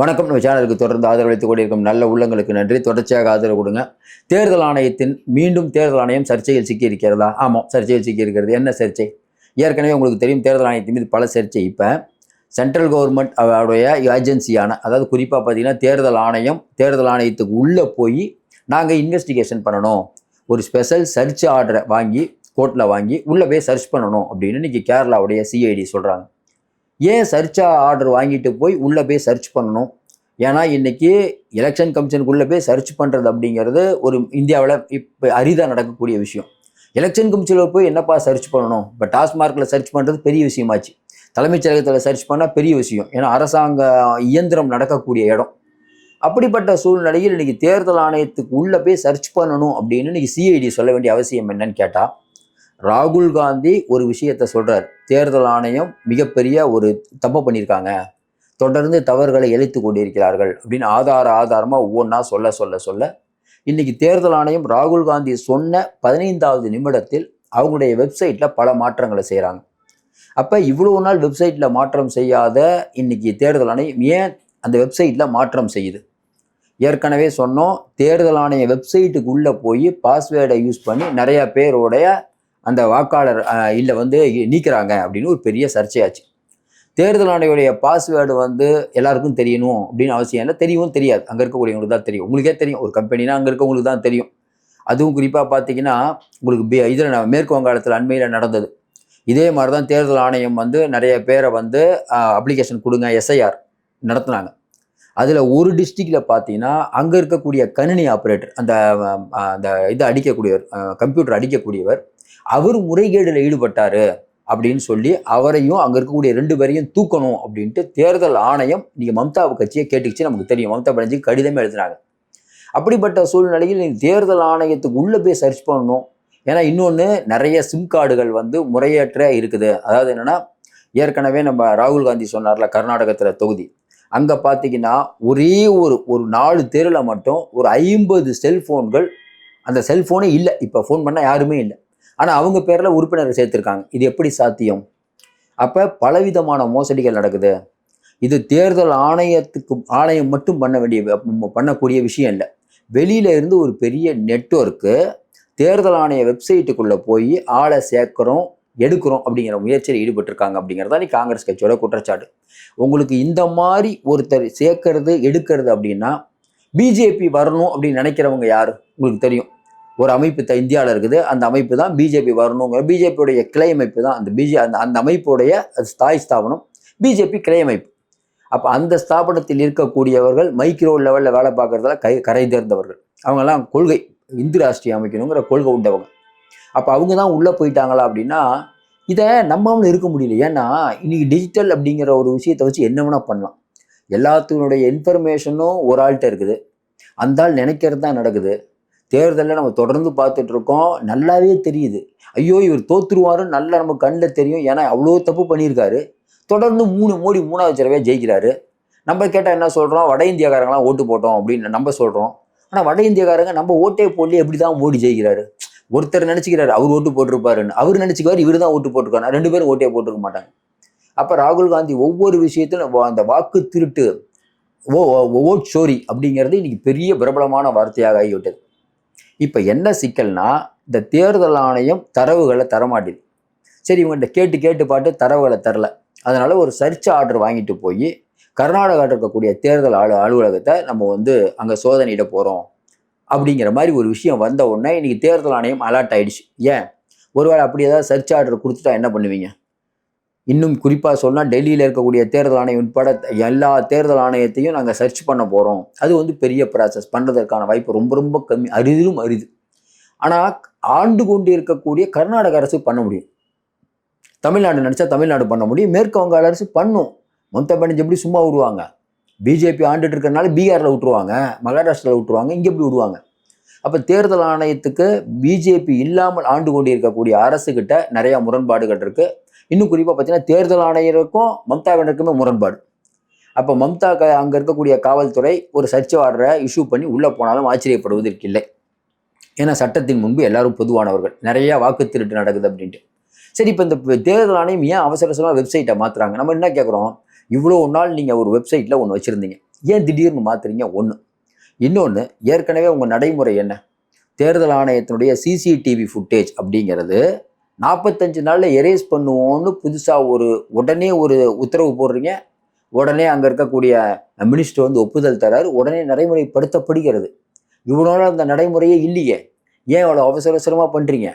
வணக்கம். நம்ம சேனலுக்கு தொடர்ந்து ஆதரவளித்துக் கொண்டிருக்கும் நல்ல உள்ளங்களுக்கு நன்றி. தொடர்ச்சியாக ஆதரவு கொடுங்க. தேர்தல் ஆணையத்தின் மீண்டும் தேர்தல் ஆணையம் சர்ச்சையில் சிக்கியிருக்கிறதா? ஆமாம் சர்ச்சையில் சிக்கியிருக்கிறது. என்ன சர்ச்சை? ஏற்கனவே உங்களுக்கு தெரியும் தேர்தல் ஆணையத்தின் மீது பல சர்ச்சை. இப்போ சென்ட்ரல் கவர்மெண்ட் அவருடைய ஏஜென்சியான அதாவது குறிப்பாக பார்த்தீங்கன்னா தேர்தல் ஆணையம் தேர்தல் ஆணையத்துக்கு உள்ளே போய் நாங்கள் இன்வெஸ்டிகேஷன் பண்ணணும். ஒரு ஸ்பெஷல் சர்ச் ஆர்டரை வாங்கி கோர்ட்டில் வாங்கி உள்ளே போய் சர்ச் பண்ணணும் அப்படின்னு இன்றைக்கி கேரளாவுடைய சிஐடி சொல்கிறாங்க ஏன் சர்ச்சா ஆர்டர் வாங்கிட்டு போய் உள்ளே போய் சர்ச் பண்ணணும்? ஏன்னா இன்றைக்கி எலெக்ஷன் கமிஷனுக்குள்ளே போய் சர்ச் பண்ணுறது அப்படிங்கிறது ஒரு இந்தியாவில் இப்போ அரிதாக நடக்கக்கூடிய விஷயம். எலெக்ஷன் கமிஷனில் போய் என்னப்பா சர்ச் பண்ணணும்? இப்போ டாஸ்மார்க்கில் சர்ச் பண்ணுறது பெரிய விஷயமாச்சு. தலைமைச் செயலகத்தில் சர்ச் பண்ணால் பெரிய விஷயம். ஏன்னா அரசாங்க இயந்திரம் நடக்கக்கூடிய இடம். அப்படிப்பட்ட சூழ்நிலையில் இன்றைக்கி தேர்தல் ஆணையத்துக்கு உள்ளே போய் சர்ச் பண்ணணும் அப்படின்னு இன்றைக்கி சிஐடி சொல்ல வேண்டிய அவசியம் என்னன்னு கேட்டால் ராகுல் காந்தி ஒரு விஷயத்த சொல்கிறார் தேர்தல் ஆணையம் மிகப்பெரிய ஒரு தப்பு பண்ணியிருக்காங்க. தொடர்ந்து தவறுகளை இழைத்து கொண்டிருக்கிறார்கள் அப்படின்னு ஆதார ஆதாரமாக ஒவ்வொன்றா சொல்ல சொல்ல சொல்ல. இன்னைக்கு தேர்தல் ஆணையம் ராகுல் காந்தி சொன்ன பதினைந்தாவது நிமிடத்தில் அவங்களுடைய வெப்சைட்டில் பல மாற்றங்களை செய்கிறாங்க அப்போ இவ்வளோ நாள் வெப்சைட்டில் மாற்றம் செய்யாத இன்னைக்கு தேர்தல் ஆணையம் ஏன் அந்த வெப்சைட்டில் மாற்றம் செய்யுது? ஏற்கனவே சொன்னோம் தேர்தல் ஆணைய வெப்சைட்டுக்குள்ளே போய் பாஸ்வேர்டை யூஸ் பண்ணி நிறையா பேருடைய அந்த வாக்காளர் இல்லை வந்து நீக்கிறாங்க அப்படின்னு ஒரு பெரிய சர்ச்சையாச்சு. தேர்தல் ஆணையுடைய பாஸ்வேர்டு வந்து எல்லாருக்கும் தெரியணும் அப்படின்னு அவசியம் இல்லை. தெரியவும் தெரியாது. அங்கே இருக்கக்கூடியவங்களுக்கு தான் தெரியும். உங்களுக்கே தெரியும். ஒரு கம்பெனினா அங்கே இருக்கவங்களுக்கு தான் தெரியும். அதுவும் குறிப்பாக பார்த்தீங்கன்னா உங்களுக்கு இதில் மேற்கு வங்காளத்தில் அண்மையில் நடந்தது. இதே மாதிரி தான் தேர்தல் ஆணையம் வந்து நிறைய பேரை வந்து அப்ளிகேஷன் கொடுங்க எஸ்ஐஆர் நடத்துனாங்க. அதில் ஒரு டிஸ்ட்ரிக்டில் பார்த்தீங்கன்னா அங்கே இருக்கக்கூடிய கணினி ஆப்ரேட்டர் அந்த அந்த இது அடிக்கக்கூடியவர் கம்ப்யூட்டர் அடிக்கக்கூடியவர் அவர் முறைகேடில் ஈடுபட்டார் அப்படின்னு சொல்லி அவரையும் அங்கே இருக்கக்கூடிய ரெண்டு பேரையும் தூக்கணும் அப்படின்ட்டு தேர்தல் ஆணையம் நீங்கள் மம்தா கட்சியை கேட்டுக்கிச்சு நமக்கு தெரியும். மம்தா பானர்ஜி கடிதமே எழுதினாங்க. அப்படிப்பட்ட சூழ்நிலையில் நீங்கள் தேர்தல் ஆணையத்துக்கு உள்ளே போய் சர்ச் பண்ணணும். ஏன்னா இன்னொன்று நிறைய சிம் கார்டுகள் வந்து முறையற்ற இருக்குது. அதாவது என்னென்னா ஏற்கனவே நம்ம ராகுல் காந்தி சொன்னார்ல கர்நாடகத்தில் தொகுதி. அங்கே பார்த்தீங்கன்னா ஒரே ஒரு ஒரு நாலு தெருவில் மட்டும் ஒரு ஐம்பது செல்ஃபோன்கள் அந்த செல்ஃபோனே இல்லை. இப்போ ஃபோன் பண்ணால் யாருமே இல்லை. ஆனால் அவங்க பேரில் உறுப்பினர் சேர்த்துருக்காங்க. இது எப்படி சாத்தியம்? அப்போ பலவிதமான மோசடிகள் நடக்குது. இது தேர்தல் ஆணையத்துக்கு ஆணையம் மட்டும் பண்ண வேண்டிய பண்ணக்கூடிய விஷயம் இல்லை. வெளியில இருந்து ஒரு பெரிய நெட்வொர்க்கு தேர்தல் ஆணைய வெப்சைட்டுக்குள்ளே போய் ஆளை சேர்க்குறோம் எடுக்கிறோம் அப்படிங்கிற முயற்சியில் ஈடுபட்டிருக்காங்க அப்படிங்கிறதா நீ காங்கிரஸ் கட்சியோட குற்றச்சாட்டு. உங்களுக்கு இந்த மாதிரி ஒருத்தர் சேர்க்கறது எடுக்கிறது அப்படின்னா பிஜேபி வரணும் அப்படின்னு நினைக்கிறவங்க யார்? உங்களுக்கு தெரியும். ஒரு அமைப்பு த இந்தியாவில் இருக்குது. அந்த அமைப்பு தான் பிஜேபி வரணுங்கிற பிஜேபியுடைய கிளை அமைப்பு தான் அந்த பிஜே அந்த அந்த அமைப்புடைய அது ஸ்தாய் ஸ்தாபனம். பிஜேபி கிளை அமைப்பு. அப்போ அந்த ஸ்தாபனத்தில் இருக்கக்கூடியவர்கள் மைக்ரோ லெவலில் வேலை பார்க்குறதுல கை கரை தேர்ந்தவர்கள். அவங்கெல்லாம் கொள்கை இந்து ராஷ்டிரிய அமைக்கணுங்கிற கொள்கை உண்டவங்க. அப்போ அவங்க தான் உள்ளே போயிட்டாங்களா அப்படின்னா இதை நம்மளும் இருக்க முடியல. ஏன்னா இன்னைக்கு டிஜிட்டல் அப்படிங்கிற ஒரு விஷயத்தை வச்சு என்ன வேணால் பண்ணலாம். எல்லாத்தினுடைய இன்ஃபர்மேஷனும் ஒரு ஆள்கிட்ட இருக்குது. அந்த ஆள் நினைக்கிறது தான் நடக்குது. தேர்தலில் நம்ம தொடர்ந்து பார்த்துட்ருக்கோம். நல்லாவே தெரியுது. ஐயோ இவர் தோத்துருவாருன்னு நல்லா நம்ம கண்ணில் தெரியும். ஏன்னா அவ்வளோ தப்பு பண்ணியிருக்காரு. தொடர்ந்து மூணு மோடி மூணாவது தடவை ஜெயிக்கிறாரு. நம்ம கேட்டால் என்ன சொல்கிறோம் வட இந்தியாக்காரங்களாம் ஓட்டு போட்டோம் அப்படின்னு நம்ம சொல்கிறோம் ஆனால் வட இந்தியக்காரங்க நம்ம ஓட்டே போடல எப்படி தான் மோடி ஜெயிக்கிறாரு. ஒருத்தர் நினச்சிக்கிறாரு அவர் ஓட்டு போட்டிருப்பாருன்னு. அவர் நினச்சிக்கிறார் இவர் தான் ஓட்டு போட்டிருக்காரு. ரெண்டு பேரும் ஓட்டே போட்டிருக்க மாட்டாங்க. அப்போ ராகுல் காந்தி ஒவ்வொரு விஷயத்திலும் அந்த வாக்கு திருட்டு ஓ ஓட் சோரி அப்படிங்கிறது இன்னைக்கு பெரிய பிரபலமான வார்த்தையாக ஆகிவிட்டது. இப்போ என்ன சிக்கல்னா இந்த தேர்தல் ஆணையம் தரவுகளை தரமாட்டேது. சரி இவங்கள்ட்ட கேட்டு கேட்டு பாட்டு தரவுகளை தரல. அதனால் ஒரு சர்ச் ஆர்டர் வாங்கிட்டு போய் கர்நாடகாவில் இருக்கக்கூடிய தேர்தல் அலு அலுவலகத்தை நம்ம வந்து அங்கே சோதனையிட போகிறோம் அப்படிங்கிற மாதிரி ஒரு விஷயம் வந்த உடனே இன்றைக்கி தேர்தல் ஆணையம் அலர்ட் ஆகிடுச்சு ஏன்? ஒருவேளை அப்படி ஏதாவது சர்ச் ஆர்டர் கொடுத்துட்டா என்ன பண்ணுவீங்க? இன்னும் குறிப்பாக சொன்னால் டெல்லியில் இருக்கக்கூடிய தேர்தல் ஆணையம் உட்பட எல்லா தேர்தல் ஆணையத்தையும் நாங்கள் சர்ச் பண்ண போகிறோம் அது வந்து பெரிய ப்ராசஸ் பண்ணுறதற்கான வாய்ப்பு ரொம்ப ரொம்ப கம்மி அரிதிலும் அரிது. ஆனால் ஆண்டு கொண்டு இருக்கக்கூடிய கர்நாடக அரசு பண்ண முடியும். தமிழ்நாடு நினச்சா தமிழ்நாடு பண்ண முடியும். மேற்கு வங்காள அரசு பண்ணும். மம்தா பானர்ஜி எப்படி சும்மா விடுவாங்க? பிஜேபி ஆண்டுட்டு இருக்கிறனால பீகாரில் விட்டுருவாங்க. மகாராஷ்டிராவில் விட்டுருவாங்க. இங்கே எப்படி விடுவாங்க? அப்போ தேர்தல் ஆணையத்துக்கு பிஜேபி இல்லாமல் ஆண்டு கொண்டு இருக்கக்கூடிய அரசுக்கிட்ட நிறையா முரண்பாடுகள் இருக்குது இன்னும் குறிப்பாக பார்த்தீங்கன்னா தேர்தல் ஆணையருக்கும் மம்தாவினருக்குமே முரண்பாடு. அப்போ மம்தா க அங்கே இருக்கக்கூடிய காவல்துறை ஒரு சர்ச்சை ஆர்டரை இஷ்யூ பண்ணி உள்ளே போனாலும் ஆச்சரியப்படுவதற்கு இல்லை. ஏன்னா சட்டத்தின் முன்பு எல்லாரும் பொதுவானவர்கள். நிறையா வாக்கு திருட்டு நடக்குது அப்படின்ட்டு. சரி இப்போ இந்த தேர்தல் ஆணையம் ஏன் அவசர அவசரமாக வெப்சைட்டை மாற்றுறாங்க நம்ம என்ன கேட்குறோம் இவ்வளோ நாள் நீங்கள் ஒரு வெப்சைட்டில் ஒன்று வச்சுருந்தீங்க. ஏன் திடீர்னு மாற்றுறீங்க ஒன்று இன்னொன்று ஏற்கனவே உங்கள் நடைமுறை என்ன? தேர்தல் ஆணையத்தினுடைய சிசிடிவி ஃபுட்டேஜ் அப்படிங்கிறது நாற்பத்தஞ்சு நாளில் எரேஸ் பண்ணுவோன்னு புதுசாக ஒரு உடனே ஒரு உத்தரவு போடுறீங்க. உடனே அங்கே இருக்கக்கூடிய மினிஸ்டர் வந்து ஒப்புதல் தராரு. உடனே நடைமுறைப்படுத்தப்படுகிறது. இவனோட அந்த நடைமுறையே இல்லையே. ஏன் இவ்வளோ அவசர அவசரமாக பண்ணுறீங்க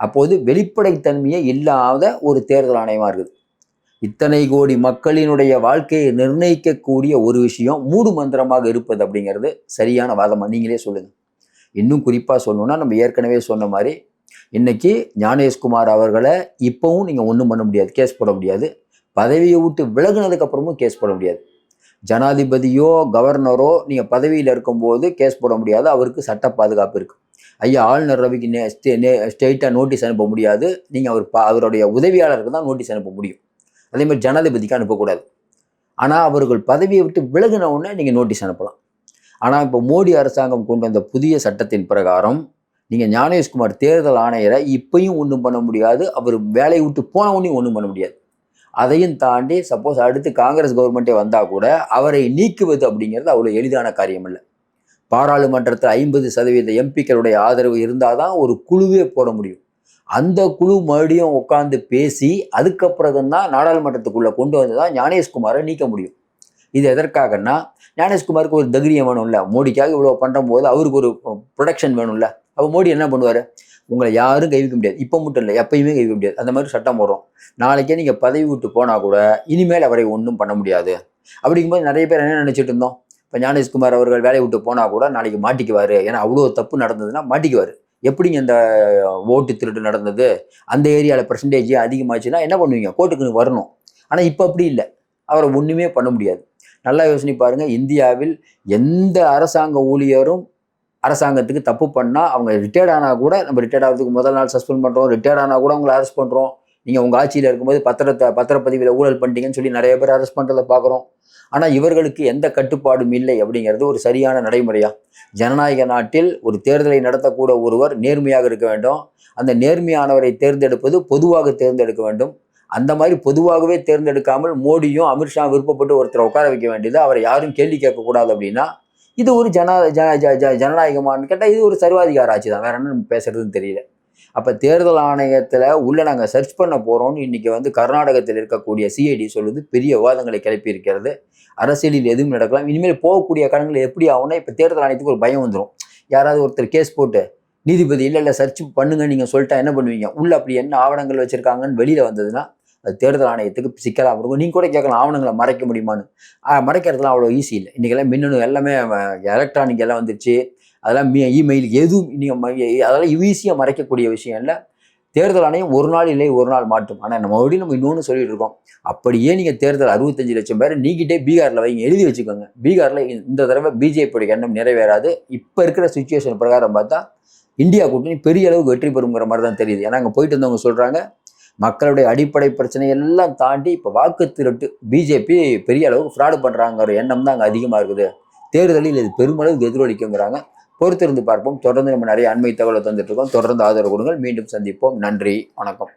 அப்போது வெளிப்படைத்தன்மையே இல்லாத ஒரு தேர்தல் ஆணையமாக இருக்குது. இத்தனை கோடி மக்களினுடைய வாழ்க்கையை நிர்ணயிக்கக்கூடிய ஒரு விஷயம் மூடு மந்திரமாக இருப்பது அப்படிங்கிறது சரியான வாதமாக நீங்களே சொல்லுங்கள் இன்னும் குறிப்பாக சொல்லணும்னா நம்ம ஏற்கனவே சொன்ன மாதிரி இன்னைக்கு ஞானேஷ்குமார் அவர்களை இப்போவும் நீங்கள் ஒன்றும் பண்ண முடியாது கேஸ் போட முடியாது. பதவியை விட்டு விலகுனதுக்கப்புறமும் கேஸ் போட முடியாது. ஜனாதிபதியோ கவர்னரோ நீங்கள் பதவியில் இருக்கும்போது கேஸ் போட முடியாது. அவருக்கு சட்ட பாதுகாப்பு இருக்குது ஐயா ஆளுநர் ரவிக்கு நே ஸ்டே நே ஸ்ட்ரெயிட்டாக நோட்டீஸ் அனுப்ப முடியாது. நீங்கள் அவர் ப அவருடைய உதவியாளருக்கு தான் நோட்டீஸ் அனுப்ப முடியும். அதே மாதிரி ஜனாதிபதிக்கு அனுப்பக்கூடாது. ஆனால் அவர்கள் பதவியை விட்டு விலகின உடனே நீங்கள் நோட்டீஸ் அனுப்பலாம். ஆனால் இப்போ மோடி அரசாங்கம் கொண்டு வந்த புதிய சட்டத்தின் பிரகாரம் நீங்கள் ஞானேஷ்குமார் தேர்தல் ஆணையரை இப்பையும் ஒன்றும் பண்ண முடியாது. அவர் வேலையை விட்டு போன ஒன்றையும் ஒன்றும் பண்ண முடியாது. அதையும் தாண்டி சப்போஸ் அடுத்து காங்கிரஸ் கவர்மெண்ட்டே வந்தால் கூட அவரை நீக்குவது அப்படிங்கிறது அவ்வளோ எளிதான காரியம் இல்லை பாராளுமன்றத்தில் ஐம்பது சதவீத எம்பிக்களுடைய ஆதரவு இருந்தால் தான் ஒரு குழுவே போட முடியும். அந்த குழு மறுபடியும் உட்காந்து பேசி அதுக்கப்புறம் தான் நாடாளுமன்றத்துக்குள்ளே கொண்டு வந்து தான் ஞானேஷ்குமாரை நீக்க முடியும். இது எதற்காகன்னா ஞானேஷ்குமாருக்கு ஒரு தைரியம் வேணும்ல. மோடிக்காக இவ்வளோ பண்ணும்போது அவருக்கு ஒரு ப்ரொடக்ஷன் வேணும்ல. அப்போ மோடி என்ன பண்ணுவார்? உங்களை யாரும் கைவிக்க முடியாது. இப்போ மட்டும் இல்லை எப்பயுமே கைவிக்க முடியாது. அந்த மாதிரி சட்டம் போடுறோம். நாளைக்கே நீங்கள் பதவி விட்டு போனால் கூட இனிமேல் அவரை ஒன்றும் பண்ண முடியாது. அப்படிங்கும்போது நிறைய பேர் என்ன நினச்சிட்டு இருந்தோம்? இப்போ ஞானேஷ்குமார் அவர்கள் வேலையை விட்டு போனால் கூட நாளைக்கு மாட்டிக்குவார். ஏன்னா அவ்வளோ தப்பு நடந்ததுன்னா மாட்டிக்குவார். எப்படிங்க இந்த ஓட்டு திருட்டு நடந்தது? அந்த ஏரியாவில் பர்சன்டேஜ் அதிகமாச்சுன்னா என்ன பண்ணுவீங்க? கோர்ட்டுக்கு வரணும். ஆனால் இப்போ அப்படி இல்லை. அவரை ஒன்றுமே பண்ண முடியாது. நல்லா யோசனை பாருங்கள் இந்தியாவில் எந்த அரசாங்க ஊழியரும் அரசாங்கத்துக்கு தப்பு பண்ணால் அவங்க ரிட்டையர்ட் ஆனால் கூட நம்ம ரிட்டையர்ட் ஆகிறதுக்கு முதல் நாள் சஸ்பெண்ட் பண்ணுறோம் ரிட்டையர்ட் ஆனால் கூட உங்களை அரெஸ்ட் பண்ணுறோம் நீங்கள் உங்கள் ஆட்சியில் இருக்கும்போது பத்திரத்தை பத்திரப்பதிவில் ஊழல் பண்ணிட்டீங்கன்னு சொல்லி நிறைய பேர் அரெஸ்ட் பண்ணுறதை பார்க்குறோம். ஆனால் இவர்களுக்கு எந்த கட்டுப்பாடும் இல்லை அப்படிங்கிறது ஒரு சரியான நடைமுறையா? ஜனநாயக நாட்டில் ஒரு தேர்தலை நடத்தக்கூட ஒருவர் நேர்மையாக இருக்க வேண்டும். அந்த நேர்மையானவரை தேர்ந்தெடுப்பது பொதுவாக தேர்ந்தெடுக்க வேண்டும். அந்த மாதிரி பொதுவாகவே தேர்ந்தெடுக்காமல் மோடியும் அமித்ஷா விருப்பப்பட்டு ஒருத்தரை உட்கார வைக்க வேண்டியது. அவரை யாரும் கேள்வி கேட்கக்கூடாது அப்படின்னா இது ஒரு ஜன ஜன ஜ- ஜ- ஜனநாயகமான்னு கேட்டால் இது ஒரு சர்வாதிகார ஆட்சி தான். வேற என்ன பேசுறதுன்னு தெரியல. அப்போ தேர்தல் ஆணையத்தில் உள்ளே நாங்கள் சர்ச் பண்ண போகிறோம்னு இன்றைக்கி வந்து கர்நாடகத்தில் இருக்கக்கூடிய சிஐடி சொல்லுது பெரிய விவாதங்களை கிளப்பி இருக்கிறது. அரசியலில் எதுவும் நடக்கலாம். இனிமேல் போகக்கூடிய கடன்கள் எப்படி ஆகும்னா இப்போ தேர்தல் ஆணையத்துக்கு ஒரு பயம் வந்துடும் யாராவது ஒருத்தர் கேஸ் போட்டு நீதிபதி இல்லை இல்லை சர்ச் பண்ணுங்க நீங்கள் சொல்லிட்டா என்ன பண்ணுவீங்க? உள்ள அப்படி என்ன ஆவணங்கள் வச்சுருக்காங்கன்னு வெளியில் வந்ததுன்னா அது தேர்தல் ஆணையத்துக்கு சிக்கலாக இருக்கும் நீங்கள் கூட கேட்கலாம் ஆவணங்களை மறைக்க முடியுமான்னு. மறைக்கிறதுலாம் அவ்வளோ ஈஸி இல்லை. இன்றைக்கெல்லாம் மின்னணு எல்லாமே எலக்ட்ரானிக் எல்லாம் வந்துருச்சு. அதெல்லாம் மீ இமெயில் எதுவும் நீங்கள் அதெல்லாம் ஈஸியாக மறைக்கக்கூடிய விஷயம் இல்லை. தேர்தல் ஆணையம் ஒரு நாள் இல்லை ஒரு நாள் மாட்டும் ஆனால் நம்ம மறுபடியும் நம்ம இன்னொன்று சொல்லிட்டு இருக்கோம். அப்படியே நீங்கள் தேர்தல் அறுபத்தஞ்சு லட்சம் பேர் நீக்கிட்டே பீகாரில் வைங்க எழுதி வச்சுக்கோங்க. பீகாரில் இந்த தடவை பிஜேபியோட எண்ணம் நிறைவேறாது. இப்போ இருக்கிற சுச்சுவேஷன் பிரகாரம் பார்த்தா இந்தியா கூட்டணி பெரிய அளவுக்கு வெற்றி பெறுங்கிற மாதிரி தான் தெரியுது. ஏன்னா அங்கே போயிட்டு இருந்தவங்க சொல்கிறாங்க மக்களுடைய அடிப்படை பிரச்சனை எல்லாம் தாண்டி இப்போ வாக்கு திருட்டு பிஜேபி பெரிய அளவுக்கு ஃப்ராடு பண்ணுறாங்கிற எண்ணம் தான் அங்கே அதிகமாக இருக்குது. தேர்தலில் இது பெருமளவுக்கு எதிரொலிக்குங்கிறாங்க. பொறுத்திருந்து பார்ப்போம். தொடர்ந்து நம்ம நிறைய அண்மை தகவலை தந்துட்டு இருக்கோம். தொடர்ந்து ஆதரவு கொடுங்கள். மீண்டும் சந்திப்போம். நன்றி. வணக்கம்.